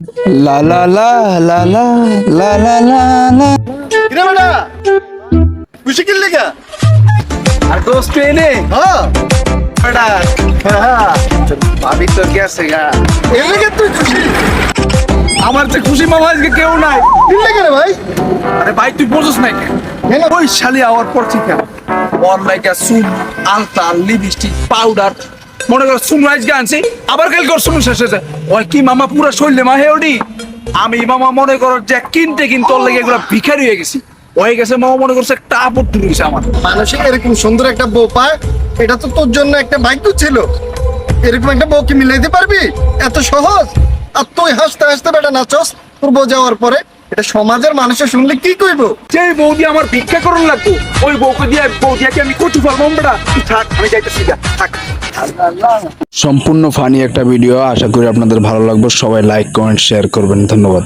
লা লা লা লা লা লা লা লা লা। কিরে বেটা? খুশি কিনলে কা? আর দোস্ত ট্রেনে হ্যাঁ বেটা ভাবি তো গেছে গা। এর লেগে তুই খুশি? আমার যে খুশি মামা আজকে কেউ নাই। কিনলে কেন ভাই? আরে ভাই তুই বোঝস নাই কেন? ওই শালি আওয়ার পর থেকে। ওর লাইকা সুন আলতা লিপস্টিক পাউডার মনে কর সুন রাইস গানছি আবার কাল কর সুন শেষ হয়েছে। ওই কি মামা পুরা শৈলে মা হেওডি আমি মামা মনে কর যে কিনতে কিনতে ওর লেগে এগুলো ভিখারি হয়ে গেছি। হয়ে গেছে মামা মনে করছে একটা আপদ তুলে গেছে আমার। মানুষে এরকম সুন্দর একটা বউ পায়, এটা তো তোর জন্য একটা ভাগ্য ছিল। এরকম একটা বউ কি মিলাইতে পারবি? এত সহজ। আর তুই হাসতে হাসতে বেটা নাচস, তোর বউ যাওয়ার পরে। এটা সমাজের মানুষের শুনলে কি কইব যে বৌদি আমার ভিক্ষা করুন লাগতো ওই বউকে দিয়ে বৌদিয়াকে আমি কচু ফেলব আমরা থাক আমি যাইতেছি থাক। সম্পূর্ণ ফানি একটা ভিডিও আশা করি আপনাদের ভালো লাগবে। সবাই লাইক কমেন্ট শেয়ার করবেন। ধন্যবাদ।